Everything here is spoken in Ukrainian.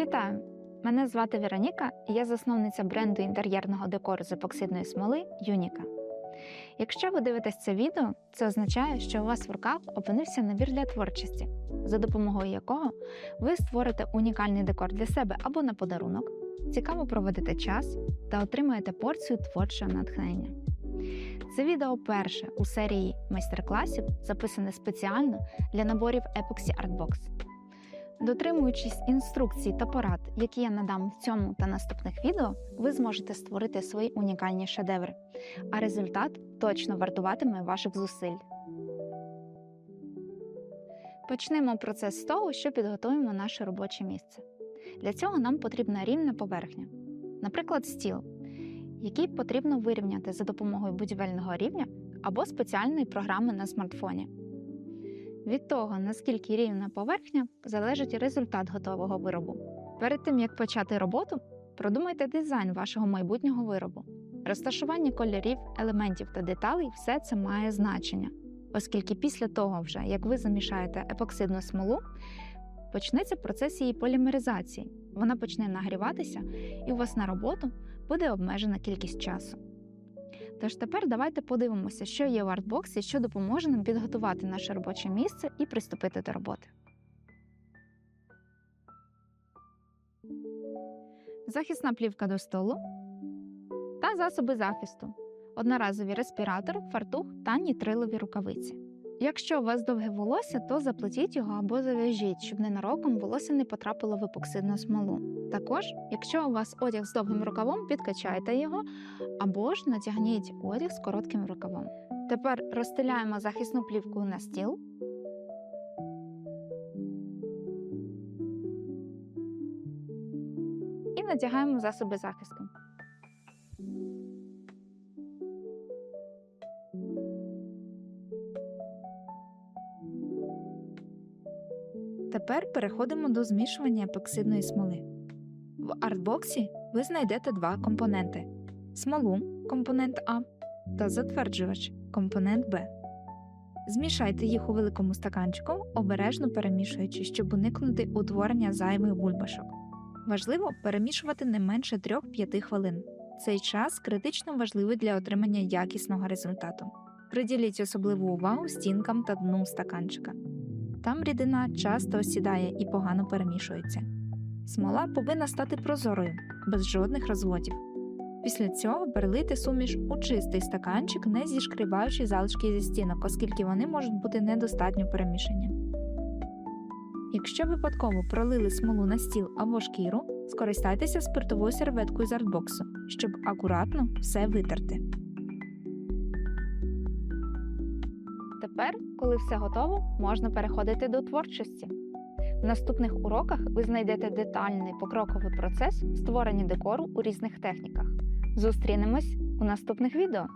Вітаю! Мене звати Вероніка, і я засновниця бренду інтер'єрного декору з епоксидної смоли Юніка. Якщо ви дивитесь це відео, це означає, що у вас в руках опинився набір для творчості, за допомогою якого ви створите унікальний декор для себе або на подарунок, цікаво проведете час та отримаєте порцію творчого натхнення. Це відео перше у серії майстер-класів, записане спеціально для наборів Epoxy Artbox. Дотримуючись інструкцій та порад, які я надам в цьому та наступних відео, ви зможете створити свої унікальні шедеври, а результат точно вартуватиме ваших зусиль. Почнемо процес з того, що підготуємо наше робоче місце. Для цього нам потрібна рівна поверхня, наприклад, стіл, який потрібно вирівняти за допомогою будівельного рівня або спеціальної програми на смартфоні. Від того, наскільки рівна поверхня, залежить результат готового виробу. Перед тим як почати роботу, продумайте дизайн вашого майбутнього виробу. Розташування кольорів, елементів та деталей все це має значення, оскільки після того, вже як ви замішаєте епоксидну смолу, почнеться процес її полімеризації. Вона почне нагріватися, і у вас на роботу буде обмежена кількість часу. Тож тепер давайте подивимося, що є в артбоксі, що допоможе нам підготувати наше робоче місце і приступити до роботи. Захисна плівка до столу та засоби захисту, одноразовий респіратор, фартух та нітрилові рукавиці. Якщо у вас довге волосся, то заплетіть його або зав'яжіть, щоб ненароком волосся не потрапило в епоксидну смолу. Також, якщо у вас одяг з довгим рукавом, підкачайте його або ж натягніть одяг з коротким рукавом. Тепер розстеляємо захисну плівку на стіл. І надягаємо засоби захисту. Тепер переходимо до змішування епоксидної смоли. В артбоксі ви знайдете два компоненти: смолу компонент А та затверджувач компонент Б. Змішайте їх у великому стаканчику, обережно перемішуючи, щоб уникнути утворення зайвих бульбашок. Важливо перемішувати не менше 3-5 хвилин. Цей час критично важливий для отримання якісного результату. Приділіть особливу увагу стінкам та дну стаканчика. Там рідина часто осідає і погано перемішується. Смола повинна стати прозорою, без жодних розводів. Після цього перелийте суміш у чистий стаканчик, не зішкрібаючи залишки зі стінок, оскільки вони можуть бути недостатньо перемішані. Якщо випадково пролили смолу на стіл або шкіру, скористайтеся спиртовою серветкою з артбоксу, щоб акуратно все витерти. Тепер, коли все готово, можна переходити до творчості. В наступних уроках ви знайдете детальний покроковий процес створення декору у різних техніках. Зустрінемось у наступних відео.